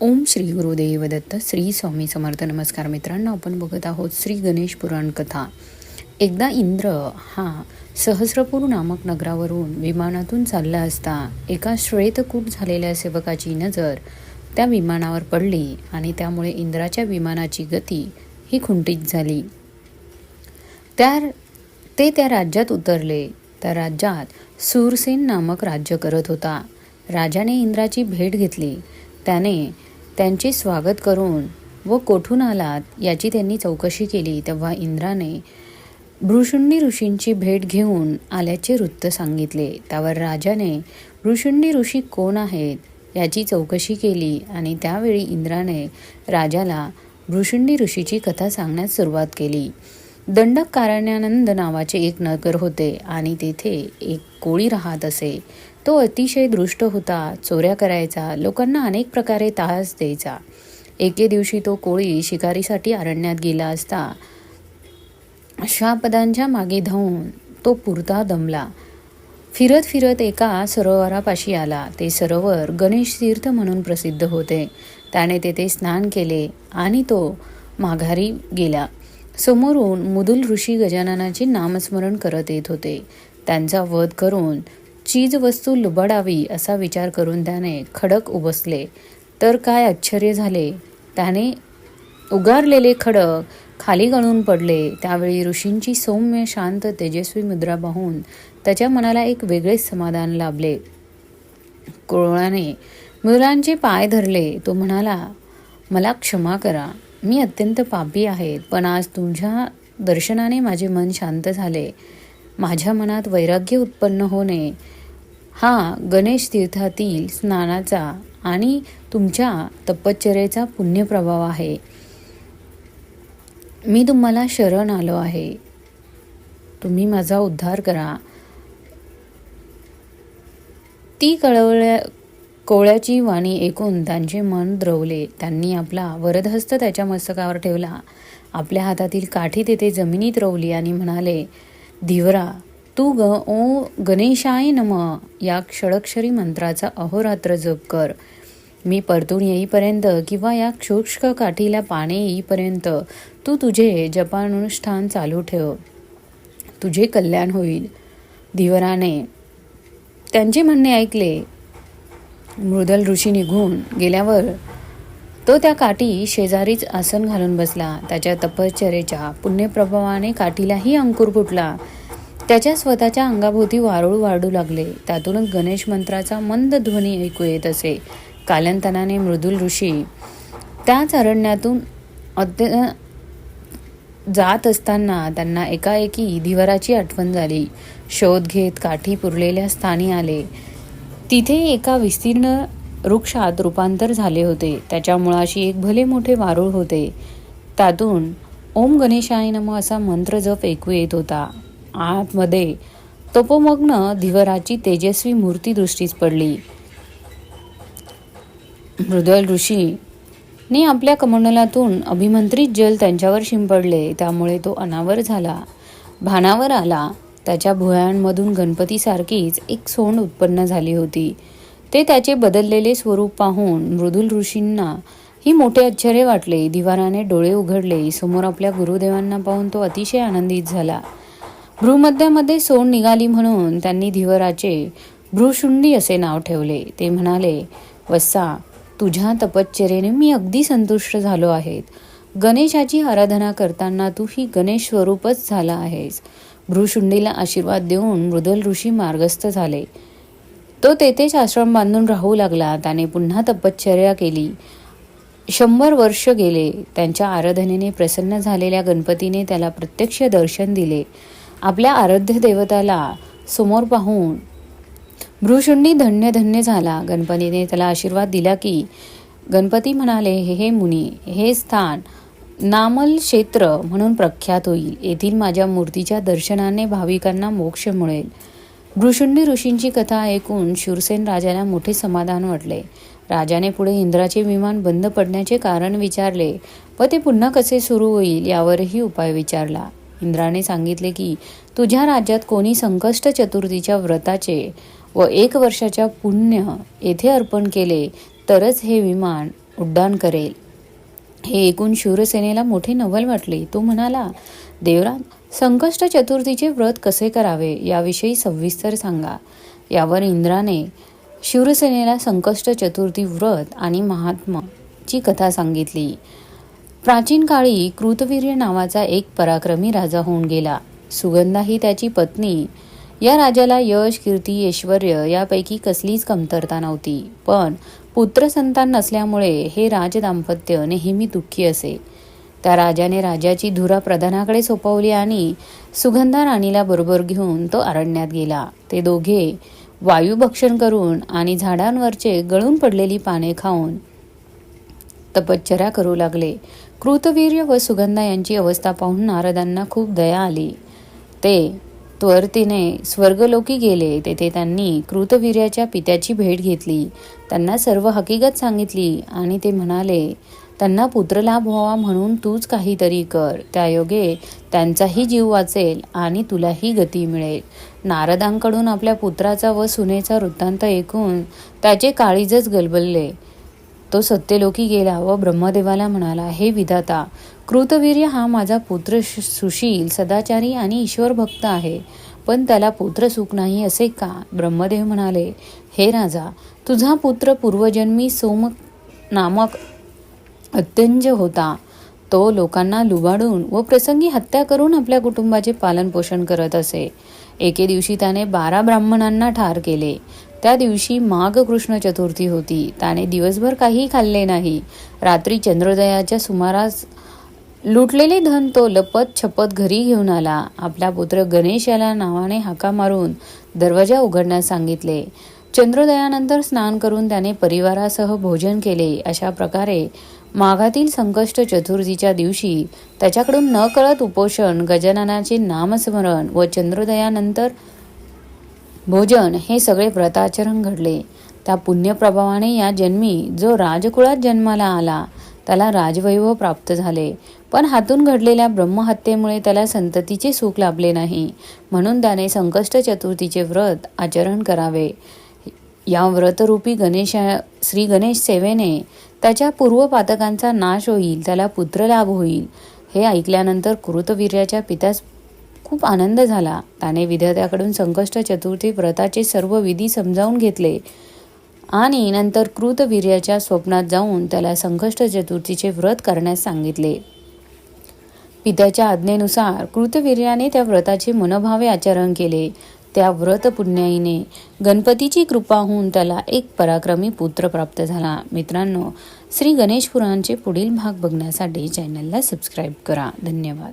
ओम श्री गुरुदेव दत्त श्री स्वामी समर्थ नमस्कार मित्रांनो. आपण बघत आहोत श्री गणेश पुराण कथा. एकदा इंद्र हा सहस्रपूर नामक नगरावरून विमानातून चालला असता एका श्वेतकूट झालेल्या सेवकाची नजर त्या विमानावर पडली आणि त्यामुळे इंद्राच्या विमानाची गती ही खुंटीत झाली. त्या ते त्या राज्यात उतरले. त्या राज्यात सूरसेन नामक राज्य करत होता. राजाने इंद्राची भेट घेतली. त्याने त्यांचे स्वागत करून व कोठून आलात याची त्यांनी चौकशी केली तेव्हा इंद्राने भृशुंडी ऋषींची भेट घेऊन आल्याचे वृत्त सांगितले. त्यावर राजाने भृशुंडी ऋषी कोण आहेत याची चौकशी केली आणि त्यावेळी इंद्राने राजाला भृशुंडी ऋषीची कथा सांगण्यास सुरुवात केली. दंडक कारण्यानंद नावाचे एक नगर होते आणि तेथे एक कोळी राहत असे. तो अतिशय दृष्ट होता चोऱ्या करायचा लोकांना अनेक प्रकारे त्रास द्यायचा. एके दिवशी तो कोळी शिकारीसाठी अरण्यात गेला असता. श्वापदांच्या मागे धावून तो पुरता दमला. फिरत फिरत एका सरोवरापाशी आला. ते सरोवर गणेश तीर्थ म्हणून प्रसिद्ध होते. त्याने तेथे स्नान केले आणि तो माघारी गेला. समोरून मुदुल ऋषी गजाननाचे नामस्मरण करत येत होते. त्यांचा वध करून चीज वस्तू लुबाडावी असा विचार करून त्याने खडक उबसले. तर काय आश्चर्य झाले? त्याने उगारलेले खडक खाली गळून पडले. त्यावेळी ऋषींची सौम्य शांत तेजस्वी मुद्रा पाहून त्याच्या मनाला एक वेगळेच समाधान लाभले. कोळाने मुलांचे पाय धरले. तो म्हणाला मला क्षमा करा. मी अत्यंत पापी आहे पण आज तुझ्या दर्शनाने माझे मन शांत झाले. माझ्या मनात वैराग्य उत्पन्न होणे हा गणेश तीर्थातील स्नानाचा आणि तुमच्या तपश्चर्याचा पुण्यप्रभाव आहे. मी तुम्हाला शरण आलो आहे. तुम्ही माझा उद्धार करा. ती कळवल्या कोवळ्याची वाणी ऐकून त्यांचे मन द्रवले. त्यांनी आपला वरदहस्त त्याच्या मस्तकावर ठेवला. आपल्या हातातील काठी तेथे जमिनीत रोवली आणि म्हणाले धीवरा तू ग ओ गणेशाय नम या क्षळक्षरी मंत्राचा अहोरात्र जप कर. मी परतून येईपर्यंत किंवा या क्षुष्क काठीला पाने येईपर्यंत तू तुझे जपानुष्ठान चालू ठेव. तुझे कल्याण होईल. धीवराने त्यांचे म्हणणे ऐकले. मृदल ऋषी निघून गेल्यावर तो त्या काठी शेजारीच आसन घालून बसला. त्याच्या तपश्चर्येच्या पुण्यप्रभावाने काठीलाही अंकुर फुटला. त्याच्या स्वतःच्या अंगाभोवती वारुळ वाढू लागले. त्यातूनच गणेश मंत्राचा मंद ध्वनी ऐकू येत असे. कालंतनाने मृदुल ऋषी त्याच अरण्यातून अद्य जात असताना त्यांना एकाएकी धिवराची आठवण झाली. शोध घेत काठी पुरलेल्या स्थानी आले. तिथे एका विस्तीर्ण वृक्षात रूपांतर झाले होते. त्याच्या मुळाशी एक भले मोठे वारूळ होते. त्यातून ओम गणेशाय नम असा मंत्र जप ऐकू येत होता. आतमध्ये. तपोमग्न धिवराची तेजस्वी मूर्ती दृष्टीस पडली. मृदल ऋषी ने आपल्या कमंडलातून अभिमंत्रित जल त्यांच्यावर शिंपडले त्यामुळे तो अनावर झाला. भानावर आला. त्याच्या भुयांमधून गणपतीसारखीच एक सोंड उत्पन्न झाली होती. ते त्याचे बदललेले स्वरूप पाहून मृदुल ऋषींना ही मोठे आश्चर्य वाटले. दिवाराने डोळे उघडले. समोर आपल्या गुरुदेवांना पाहून तो अतिशय आनंदित झाला. भ्रूमध्यामध्ये सोंड निघाली म्हणून त्यांनी धीवराचे भ्रूशुंडी असे नाव ठेवले. ते म्हणाले वत्सा तुझ्या तपश्चर्येने मी अगदी संतुष्ट झालो आहेत. गणेशाची आराधना करताना तू ही गणेश स्वरूपच झाला आहेस. भ्रूशुंडीला आशीर्वाद देऊन मृदल ऋषी मार्गस्थ झाले. तो तेथेच आश्रम बांधून राहू लागला. त्याने पुन्हा तपश्चर्या केली. शंभर वर्ष गेले. त्यांच्या आराधनेने प्रसन्न झालेल्या गणपतीने त्याला प्रत्यक्ष दर्शन दिले. आपल्या आराध्य देवताला समोर पाहून भ्रूशुंडी धन्य धन्य झाला. गणपतीने त्याला आशीर्वाद दिला की गणपती म्हणाले हे हे मुनी हे स्थान नामल क्षेत्र म्हणून प्रख्यात होईल. येथील माझ्या मूर्तीच्या दर्शनाने भाविकांना मोक्ष मिळेल. भृशुंडी ऋषींची कथा ऐकून शूरसेन राजाला मोठे समाधान वाटले. राजाने पुढे इंद्राचे विमान बंद पडण्याचे कारण विचारले व ते पुन्हा कसे सुरू होईल यावरही उपाय विचारला. इंद्राने सांगितले की तुझ्या राज्यात कोणी संकष्ट चतुर्थीच्या व्रताचे व एक वर्षाच्या पुण्य येथे अर्पण केले तरच हे विमान उड्डाण करेल. हे ऐकून शूरसेनेला मोठे नवल वाटले. तो म्हणाला देवराज संकष्ट चतुर्थीचे व्रत कसे करावे याविषयी सविस्तर सांगा. यावर इंद्राने शिवसेनेला संकष्ट चतुर्थी व्रत आणि महात्माची कथा सांगितली. प्राचीन काळी कृतवीर्य नावाचा एक पराक्रमी राजा होऊन गेला. सुगंधा ही त्याची पत्नी. या राजाला यश कीर्ती ऐश्वर यापैकी कसलीच कमतरता नव्हती. पण पुत्रसंतान नसल्यामुळे हे राजदाम्पत्य नेहमी दुःखी असे. त्या राजाने राजाची धुरा प्रधानाकडे सोपवली आणि सुगंधा राणीला बरोबर घेऊन तो अरण्यात गेला. ते दोघे वायुभक्षण करून आणि झाडांवरचे गळून पडलेली पाने खाऊन तपश्चर्या करू लागले. कृतवीर्य व सुगंधा यांची अवस्था पाहून नारदांना खूप दया आली. ते त्वरतीने स्वर्गलोकी गेले. तेथे त्यांनी कृतवीर्याच्या पित्याची भेट घेतली. त्यांना सर्व हकीकत सांगितली आणि ते म्हणाले त्यांना पुत्रलाभ व्हावा म्हणून तूच काहीतरी कर. त्यायोगे त्यांचाही जीव वाचेल आणि तुलाही गती मिळेल. नारदांकडून आपल्या पुत्राचा व सुनेचा वृत्तांत ऐकून त्याचे काळीजच गलबलले. तो सत्यलोकी गेला व ब्रह्मदेवाला म्हणाला हे विधाता कृतवीर्य हा माझा पुत्र सुशील सदाचारी आणि ईश्वर भक्त आहे. पण त्याला पुत्र सुख नाही असे का? ब्रह्मदेव म्हणाले हे राजा तुझा पुत्र पूर्वजन्मी सोम नामक अत्यंज होता. तो लोकांना लुबाडून व प्रसंगी हत्या करून आपल्या कुटुंबाचे पालन पोषण करत असे. एके दिवशी त्याने बारा ब्राह्मणांना ठार केले. त्या दिवशी माघ कृष्ण चतुर्थी होती. त्याने दिवसभर काही खाल्ले नाही. रात्री चंद्रोदयाच्या सुमारास लुटलेले धन तो लपत छपत घरी घेऊन आला. आपला पुत्र गणेश याला नावाने हाका मारून दरवाजा उघडण्यास सांगितले. चंद्रोदयानंतर स्नान करून त्याने परिवारासह भोजन केले. अशा प्रकारे माघातील संकष्ट चतुर्थीच्या दिवशी त्याच्याकडून नकळत उपोषण गजाननाचे नामस्मरण व चंद्रोदयानंतर भोजन हे सगळे व्रताचरण घडले. त्या पुण्यप्रभावाने या जन्मी जो राजकुळात जन्माला आला त्याला राजवैभव प्राप्त झाले. पण हातून घडलेल्या ब्रह्महत्येमुळे त्याला संततीचे सुख लाभले नाही. म्हणून त्याने संकष्ट चतुर्थीचे व्रत आचरण करावे. या व्रतरूपी गणेशा श्री गणेश सेवेने त्याच्या पूर्वपातकांचा नाश होईल त्याला पुत्र लाभ होईल हे ऐकल्यानंतर कृतवीर्याच्या पित्यास खूप आनंद झाला. त्याने विधात्याकडून संकष्ट चतुर्थी व्रताचे सर्व विधी समजावून घेतले आणि नंतर कृतवीर्याच्या स्वप्नात जाऊन त्याला संकष्ट चतुर्थीचे व्रत करण्यास सांगितले. पित्याच्या आज्ञेनुसार कृतवीर्याने त्या व्रताचे मनोभावे आचरण केले. त्या व्रत पुण्याईने गणपतीची कृपा होऊन त्याला एक पराक्रमी पुत्र प्राप्त झाला. मित्रांनो श्री गणेश पुराणचे पुढील भाग बघण्यासाठी चॅनलला सबस्क्राईब करा. धन्यवाद.